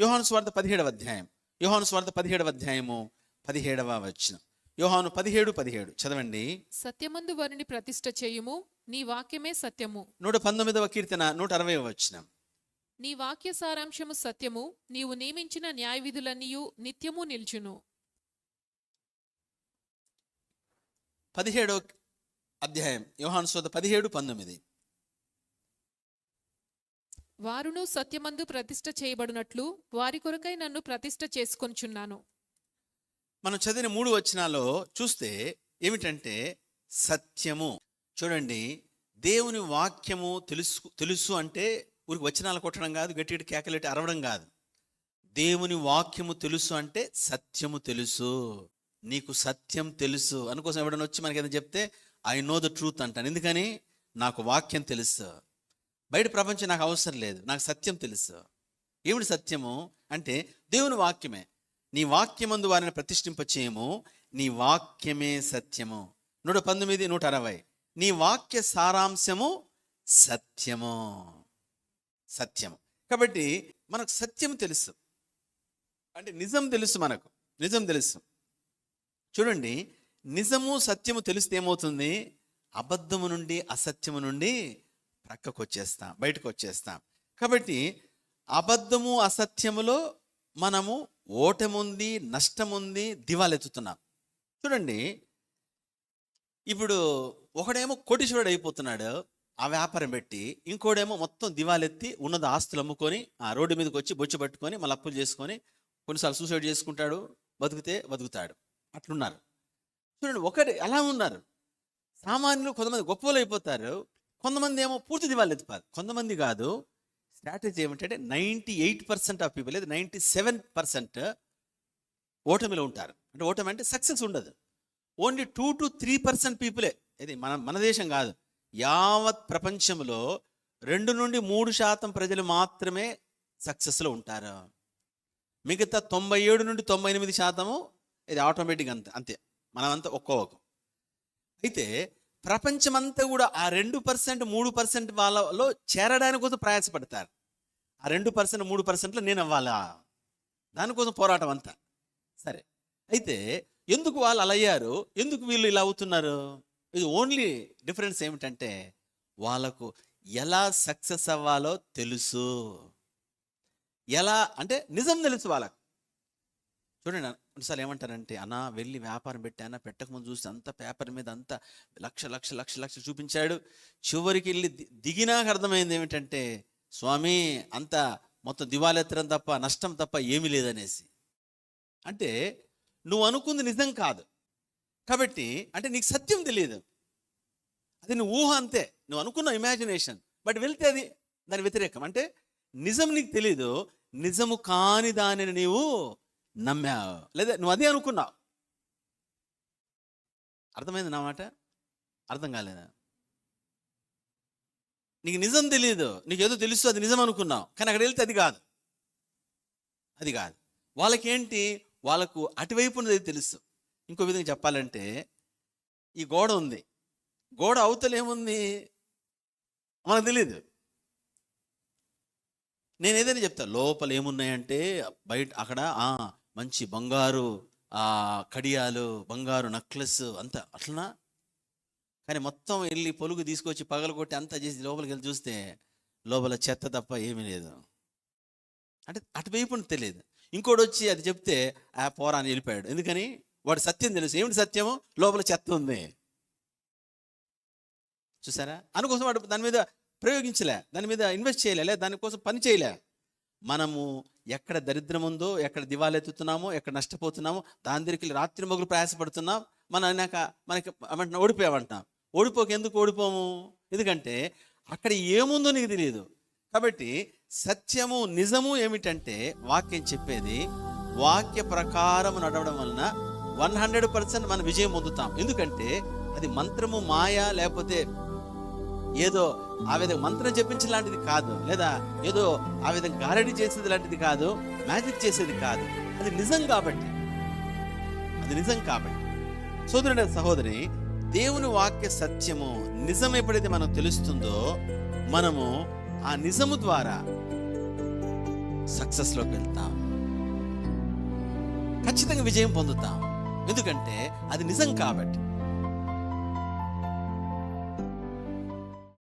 యోహాను స్వార్థ పదిహేడవ అధ్యాయం. యోహాను స్వార్థ పదిహేడవ అధ్యాయము పదిహేడవ వచనం. యోహాను పదిహేడు పదిహేడు. చదవండి. సత్యమందు వారిని ప్రతిష్ఠ చేయుము నీ వాక్యమే సత్యము. నూట పంతొమ్మిదవ కీర్తన నూట అరవై వచనం. నీ వాక్య సారాంశము సత్యము నీవు నియమించిన న్యాయ విధులన్నీయు నిత్యము నిల్చును. పదిహేడో అధ్యాయం యోహాను స్వార్థ పదిహేడు పంతొమ్మిది. వారును సత్యమందు ప్రతిష్ఠ చేయబడినట్లు వారి కొరకై నన్ను ప్రతిష్ట చేసుకొనిచున్నాను. మనం చదివిన మూడు వచనాల్లో చూస్తే ఏమిటంటే సత్యము. చూడండి దేవుని వాక్యము తెలుసు తెలుసు అంటే ఊరికి వచనాలు కొట్టడం కాదు గట్టి గట్టి కేకలెట్టి అరవడం కాదు. దేవుని వాక్యము తెలుసు అంటే సత్యము తెలుసు. నీకు సత్యం తెలుసు. అనుకోసం ఎవడన్నా వచ్చి మనకి ఏదైనా చెప్తే ఐ నో ద ట్రూత్ అంటాను. ఎందుకని? నాకు వాక్యం తెలుసు. బయట ప్రపంచం నాకు అవసరం లేదు నాకు సత్యం తెలుసు. ఏమిటి సత్యము? అంటే దేవుని వాక్యమే. నీ వాక్యమందు వారిని ప్రతిష్ఠింప చేయము నీ వాక్యమే సత్యము. నూట పంతొమ్మిది నూట అరవై. నీ వాక్య సారాంశము సత్యము. సత్యము. కాబట్టి మనకు సత్యం తెలుసు. అంటే నిజం తెలుసు మనకు. నిజం తెలుసు. చూడండి నిజము సత్యము తెలిస్తే ఏమవుతుంది? అబద్ధము నుండి అసత్యము నుండి ప్రక్కకు వచ్చేస్తాం బయటకు వచ్చేస్తాం కాబట్టి అబద్ధము అసత్యములో మనము ఓటముంది నష్టముంది దివాలెత్తుతున్నాం. చూడండి ఇప్పుడు ఒకడేమో కోటీశ్వరుడు అయిపోతున్నాడు ఆ వ్యాపారం పెట్టి ఇంకోడేమో మొత్తం దివాలెత్తి ఉన్నది ఆస్తులు అమ్ముకొని ఆ రోడ్డు మీదకి వచ్చి బొచ్చు పట్టుకొని మళ్ళీ అప్పులు చేసుకొని కొన్నిసార్లు సూసైడ్ చేసుకుంటాడు బతికితే బతుకుతాడు. అట్లున్నారు. చూడండి ఒకటి ఎలా ఉన్నారు. సామాన్యులు కొంతమంది గొప్పలు అయిపోతారు కొంతమంది ఏమో పూర్తి దివాళ్ళు ఎత్తిపారు కొంతమంది కాదు. స్ట్రాటజీ ఏమిటంటే ninety eight percent of people లేదా నైంటీ సెవెన్ పర్సెంట్ ఓటమిలో ఉంటారు. అంటే ఓటమి అంటే సక్సెస్ ఉండదు. Only two to three percent పీపులే ఇది మన మన దేశం కాదు. యావత్ ప్రపంచంలో రెండు నుండి మూడు శాతం ప్రజలు మాత్రమే సక్సెస్లో ఉంటారు. మిగతా తొంభై ఏడు నుండి తొంభై ఎనిమిది శాతము ఇది ఆటోమేటిక్ అంతే అంతే. మనమంతా ఒక్కో. అయితే ప్రపంచమంతా కూడా ఆ రెండు పర్సెంట్ మూడు పర్సెంట్ వాళ్ళలో చేరడానికి కోసం ప్రయాసపడతారు. ఆ రెండు పర్సెంట్ మూడు పర్సెంట్లో నేను అవ్వాలా? దానికోసం పోరాటం అంతా. సరే. అయితే ఎందుకు వాళ్ళు అలా అయ్యారు? ఎందుకు వీళ్ళు ఇలా అవుతున్నారు? ఇది ఓన్లీ డిఫరెన్స్ ఏమిటంటే వాళ్ళకు ఎలా సక్సెస్ అవ్వాలో తెలుసు. ఎలా అంటే నిజం తెలుసు వాళ్ళకు. చూడండి కొన్నిసార్లు ఏమంటారంటే అన్నా వెళ్ళి వ్యాపారం పెట్టానా పెట్టకముందు చూస్తే అంత పేపర్ మీద అంత లక్ష లక్ష లక్ష లక్ష చూపించాడు. చివరికి వెళ్ళి దిగినాక అర్థమైంది ఏమిటంటే స్వామి అంత మొత్తం దివాలెత్తడం తప్ప నష్టం తప్ప ఏమీ లేదనేసి. అంటే నువ్వు అనుకుంది నిజం కాదు. కాబట్టి అంటే నీకు సత్యం తెలియదు అది నువ్వు ఊహ అంతే. నువ్వు అనుకున్న ఇమాజినేషన్ బట్ వెళ్తే అది దాని వ్యతిరేకం. అంటే నిజం నీకు తెలియదు నిజము కాని దానిని నీవు నమ్మావు లేదా నువ్వు అదే అనుకున్నావు. అర్థమైంది నా మాట? అర్థం కాలేదా? నీకు నిజం తెలియదు నీకు ఏదో తెలుసు అది నిజం అనుకున్నావు. కానీ అక్కడ వెళ్తే అది కాదు. అది కాదు. వాళ్ళకేంటి? వాళ్ళకు అటువైపు ఉన్నది తెలుసు. ఇంకో విధంగా చెప్పాలంటే ఈ గోడ ఉంది. గోడ అవతలేముంది మనకు తెలియదు నేను ఏదైనా చెప్తా లోపల ఏమున్నాయంటే బయట అక్కడ మంచి బంగారు ఆ కడియాలు బంగారు నక్లెస్ అంతా అట్లనా? కానీ మొత్తం వెళ్ళి పొలుగు తీసుకొచ్చి పగలగొట్టి అంతా చేసి లోపలికి వెళ్ళి చూస్తే లోపల చెత్త తప్ప ఏమీ లేదు. అంటే అటువైపు తెలియదు. ఇంకోటి వచ్చి అది చెప్తే ఆ పోరా అని వెళ్ళిపోయాడు. ఎందుకని? వాడు సత్యం తెలుసు. ఏమిటి సత్యము? లోపల చెత్త ఉంది. చూసారా? అందుకోసం వాడు దాని మీద ప్రయోగించలే. దాని మీద ఇన్వెస్ట్ చేయలే. దానికోసం పని చేయలే. మనము ఎక్కడ దరిద్రం ఉందో ఎక్కడ దివాలెత్తుతున్నామో ఎక్కడ నష్టపోతున్నామో దాని దగ్గరికి రాత్రి మొగులు ప్రయాసపడుతున్నాం మన అన్నాక మనకి ఏమంటున్నా ఓడిపోయామంటాం ఓడిపోక ఎందుకు ఓడిపోము? ఎందుకంటే అక్కడ ఏముందో నీకు తెలియదు. కాబట్టి సత్యము నిజము ఏమిటంటే వాక్యం చెప్పేది వాక్య ప్రకారం నడవడం వలన వన్ హండ్రెడ్ పర్సెంట్ మనం విజయం పొందుతాం. ఎందుకంటే అది మంత్రము మాయ లేకపోతే ఏదో ఆ విధంగా మంత్రం చెప్పించే లాంటిది కాదు లేదా ఏదో ఆ విధంగా గారడి చేసేది లాంటిది కాదు మ్యాజిక్ చేసేది కాదు. అది నిజం కాబట్టి. అది నిజం కాబట్టి. సోదరుడు సహోదరి దేవుని వాక్య సత్యము నిజం ఎప్పుడైతే మనకు తెలుస్తుందో మనము ఆ నిజము ద్వారా సక్సెస్లోకి వెళ్తాం. ఖచ్చితంగా విజయం పొందుతాం. ఎందుకంటే అది నిజం కాబట్టి.